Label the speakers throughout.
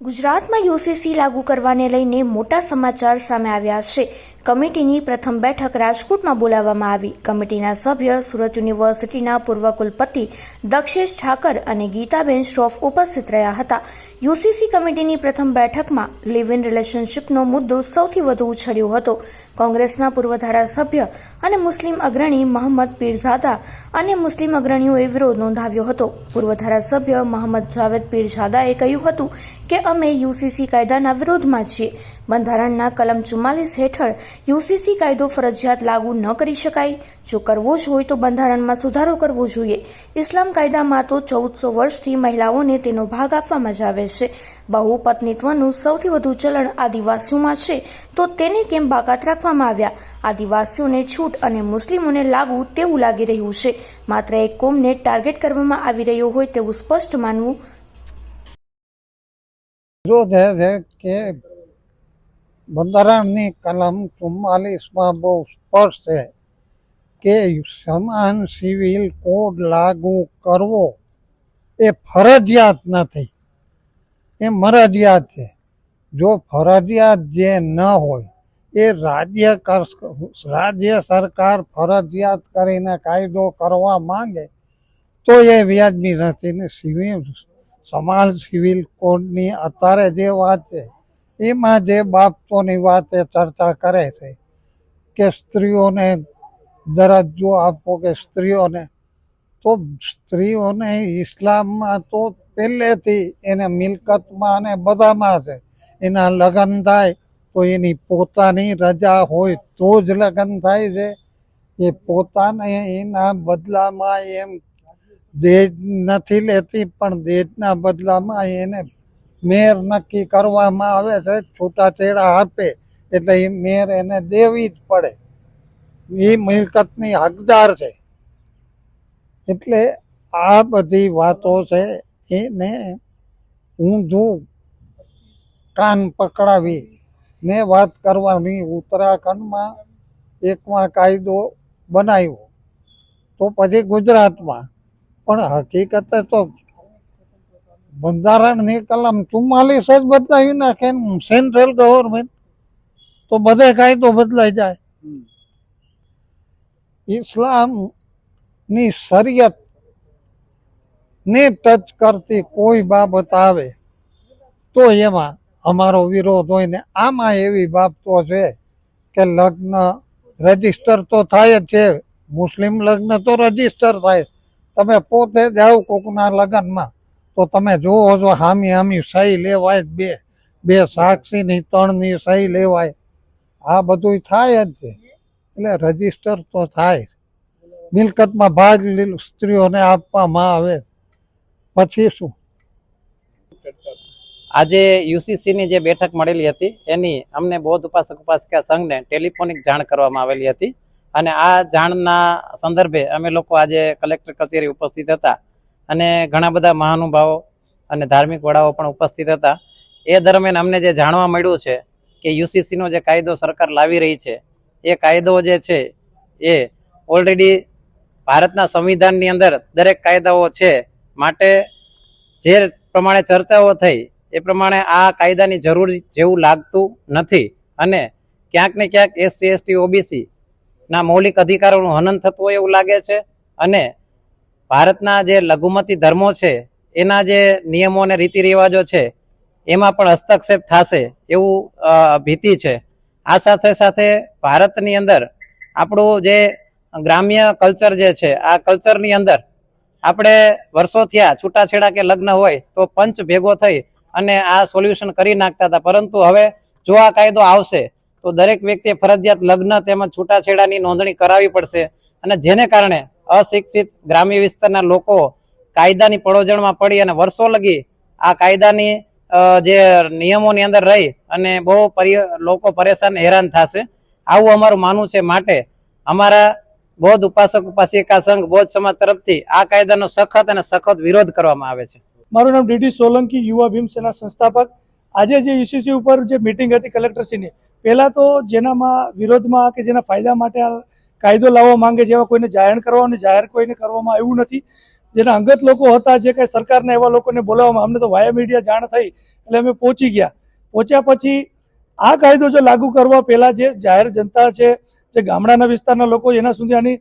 Speaker 1: ગુજરાતમાં યુસીસી લાગુ કરવાને લઈને મોટા સમાચાર સામે આવ્યા છે. કમિટીની પ્રથમ બેઠક રાજકોટમાં બોલાવવામાં આવી. કમિટીના સભ્ય સુરત યુનિવર્સિટીના પૂર્વ કુલપતિ દક્ષેશ ઠાકર અને ગીતાબેન શ્રોફ ઉપસ્થિત રહ્યા હતા. યુસીસી કમિટીની પ્રથમ બેઠકમાં લિવ ઇન રિલેશનશીપનો મુદ્દો સૌથી વધુ ઉછળ્યો હતો. કોંગ્રેસના પૂર્વ ધારાસભ્ય અને મુસ્લિમ અગ્રણી મોહમ્મદ પીરઝાદા અને મુસ્લિમ અગ્રણીઓએ વિરોધ નોંધાવ્યો હતો. પૂર્વ ધારાસભ્ય મહંમદ જાવેદ પીરઝાદાએ કહ્યું હતું કે, અમે યુસીસી કાયદાના વિરોધમાં છીએ. બંધારણના કલમ ચુમ્માલીસ હેઠળ યુસીસી કાયદો ફરજિયાત લાગુ ન કરી શકાય. જો કરવો જ હોય તો બંધારણમાં સુધારો કરવો જોઈએ. ઇસ્લામ કાયદામાં તો ચૌદસો વર્ષથી મહિલાઓને તેનો ભાગ આપવામાં જ આવે છે. બહુપત્નીત્વનું સૌથી વધુ ચલણ આદિવાસીઓમાં છે. તો તેને કેમ બાકાત રાખવામાં આવ્યા. આદિવાસીઓને છૂટ અને મુસ્લિમોને લાગુ તેવું લાગી રહ્યું છે. માત્ર એક કોમને ટાર્ગેટ કરવામાં આવી રહ્યો હોય તેવું સ્પષ્ટ માનવું
Speaker 2: વિરોધ છે કે બંધારણની કલમ ચુમ્માલીસમાં બહુ સ્પષ્ટ છે કે સમાન સિવિલ કોડ લાગુ કરવો એ ફરજિયાત નથી. એ મરજિયાત છે. જો ફરજિયાત જે ન હોય એ રાજ્ય રાજ્ય સરકાર ફરજિયાત કરીને કાયદો કરવા માંગે તો એ વ્યાજબી નથી. ને સિવિલ, સમાજ સિવિલ કોડની અત્યારે જે વાત છે, એમાં જે બાબતોની વાત ચર્ચા કરે છે કે સ્ત્રીઓને દરજ્જો આપવો કે સ્ત્રીઓને, તો સ્ત્રીઓને ઇસ્લામમાં તો પહેલેથી એને મિલકતમાં અને બધામાં છે. એના લગ્ન થાય તો એની પોતાની રજા હોય તો જ લગ્ન થાય છે. એ પોતાને એના બદલામાં એમ દેજ નથી લેતી, પણ દેજના બદલામાં એને મેર નક્કી કરવામાં આવે છે. છૂટાછેડા આપે એટલે એ મેર એને દેવી જ પડે. એ મિલકતની હકદાર છે. એટલે આ બધી વાતો છે એને ઊંધું કાન પકડાવી ને વાત કરવાની ઉત્તરાખંડમાં એકમાં કાયદો બનાવ્યો. તો પછી ગુજરાતમાં. પણ હકીકતે તો બંધારણની કલમ ચુમ્માલીસ જ બદલાવી નાખે સેન્ટ્રલ ગવર્મેન્ટ તો બધે કાયદો બદલાઈ જાય. ઇસ્લામની શરિયત ને ટચ કરતી કોઈ બાબત આવે તો એમાં અમારો વિરોધ હોય ને, આમાં એવી બાબતો છે કે લગ્ન રજિસ્ટર તો થાય જ છે, મુસ્લિમ લગ્ન તો રજિસ્ટર થાય. તમે પોતે જાઓ કોકના લગ્નમાં, તો તમે જુઓ છો હામી હામી સહી લેવાય બે બે સાક્ષીની, ત્રણની સહી લેવાય. આ બધું થાય જ છે. એટલે રજિસ્ટર તો થાય. મિલકતમાં ભાગ સ્ત્રીઓને આપવામાં આવે. પછી શું?
Speaker 3: આજે યુસીસીની જે બેઠક મળેલી હતી, એની અમને બૌદ્ધ ઉપાસક ઉપાસિકા સંઘને ટેલિફોનિક જાણ કરવામાં આવેલી હતી અને આ જાણના સંદર્ભે અમે લોકો આજે કલેક્ટર કચેરી ઉપસ્થિત હતા અને ઘણા બધા મહાનુભાવો અને ધાર્મિક વડાઓ પણ ઉપસ્થિત હતા. એ દરમિયાન અમને જે જાણવા મળ્યું છે કે યુસીસીનો જે કાયદો સરકાર લાવી રહી છે, એ કાયદો જે છે, એ ઓલરેડી ભારતના સંવિધાનની અંદર દરેક કાયદાઓ છે, માટે જે પ્રમાણે ચર્ચાઓ થઈ એ પ્રમાણે આ કાયદાની જરૂર જેવું લાગતું નથી. અને ક્યાંક ને ક્યાંક એસસી, એસટી, ઓબીસી ના મૌલિક અધિકારોનું હનન થતું હોય એવું લાગે છે. અને ભારતના જે લઘુમતી ધર્મો છે, એના જે નિયમો અને રીતિ રિવાજો છે, એમાં પણ હસ્તક્ષેપ થશે એવું ભીતિ છે. આ સાથે સાથે ભારતની અંદર આપણું જે ગ્રામ્ય કલ્ચર જે છે, આ કલ્ચરની અંદર આપણે વર્ષો થયા છૂટાછેડા કે લગ્ન હોય તો પંચ ભેગો થઈ અને આ સોલ્યુશન કરી નાખતા હતા. પરંતુ હવે જો આ કાયદો આવશે, તો દરેક વ્યક્તિએ ફરજિયાત લગ્ન તેમજ છૂટાછેડાની નોંધણી કરાવવી પડશે અને જેને કારણે અશિક્ષિત ગ્રામ્ય વિસ્તારના લોકો કાયદાની પડોજણમાં પડી અને વર્ષો લગી આ કાયદાની જે નિયમોની અંદર રહી અને બહુ લોકો પરેશાન હેરાન થશે. આવું અમારું માનવું છે માટે અમારા બૌદ્ધ ઉપાસક, ઉપાસિકા સંઘ બૌદ્ધ સમાજ તરફથી આ કાયદાનો સખત અને સખત વિરોધ કરવામાં આવે છે.
Speaker 4: મારું નામ ડીડી સોલંકી યુવા ભીમસેના સંસ્થાપક. આજે જે યુસીસી ઉપર જે મિટિંગ હતી કલેક્ટરશ્રીની પહેલાં તો જેનામાં વિરોધમાં કે જેના ફાયદા માટે આ કાયદો લાવવા માંગે જેવા કોઈને જાહેર કરવા અને જાહેર કોઈને કરવામાં આવ્યું નથી. જેના અંગત લોકો હતા, જે કાંઈ સરકારના એવા લોકોને બોલાવવામાં, અમને તો વાયા મીડિયા જાણ થઈ, એટલે અમે પહોંચી ગયા. પહોંચ્યા પછી આ કાયદો જો લાગુ કરવા પહેલાં જે જાહેર જનતા છે, જે ગામડાના વિસ્તારના લોકો, એના સુધી આની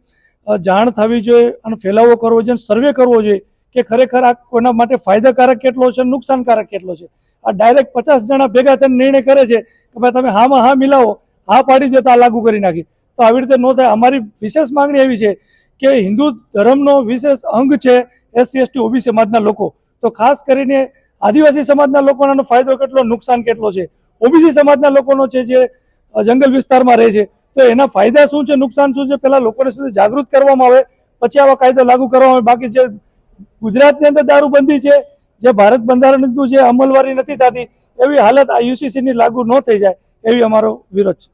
Speaker 4: જાણ થવી જોઈએ અને ફેલાવો કરવો જોઈએ સર્વે કરવો જોઈએ. કે ખરેખર આ કોઈના માટે ફાયદાકારક કેટલો છે, નુકસાનકારક કેટલો છે? આ ડાયરેક્ટ પચાસ જણા ભેગા થઈને નિર્ણય કરે છે કે ભાઈ તમે હામાં હા મિલાવો, હા પાડી દેતા આ લાગુ કરી નાખી. તો આવી રીતે ન થાય. અમારી વિશેષ માંગણી એવી છે કે હિન્દુ ધર્મનો વિશેષ અંગ છે એસસી, એસટી ઓબી સમાજના લોકો. તો ખાસ કરીને આદિવાસી સમાજના લોકોનો ફાયદો કેટલો, નુકસાન કેટલો છે? ઓબીસી સમાજના લોકોનો છે જે જંગલ વિસ્તારમાં રહે છે. તો એના ફાયદા શું છે, નુકસાન શું છે પહેલાં લોકોને સુધી જાગૃત કરવામાં આવે. પછી આવા કાયદો લાગુ કરવામાં આવે. બાકી જે ગુજરાતની અંદર દારૂબંધી છે, જે ભારત બંધારણનું જે અમલવારી નથી થતી, એવી હાલત આ યુસીસીની લાગુ ન થઈ જાય, એવી અમારો વિરોધ છે.